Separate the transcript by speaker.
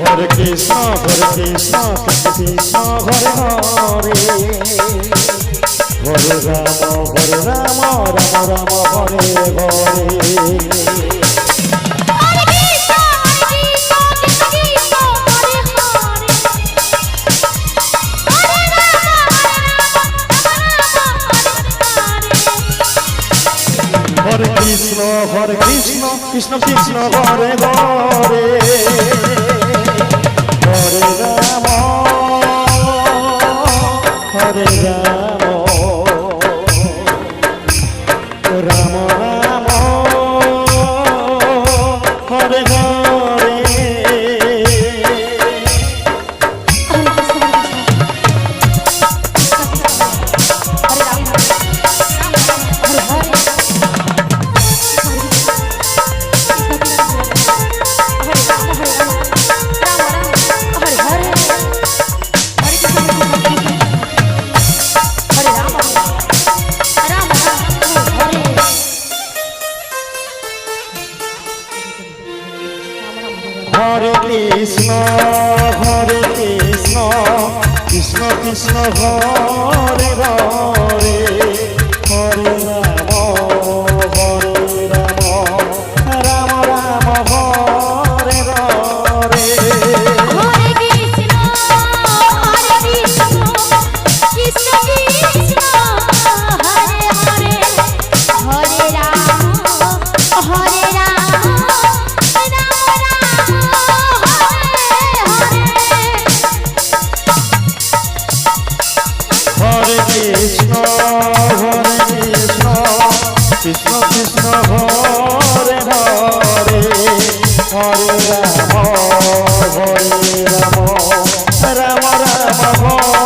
Speaker 1: হরে কৃষ্ণ হরে কৃষ্ণ
Speaker 2: কৃষ্ণ হরে হরে হরে রাম হরে Ram Ram Ram Hare Hare
Speaker 1: Hare Krishna, Hare Krishna, Krishna Krishna, Hare Hare. Hare
Speaker 2: Rama Krishna হরে কৃষ্ণ কৃষ্ণ কৃষ্ণ হরে রাম।
Speaker 1: যাব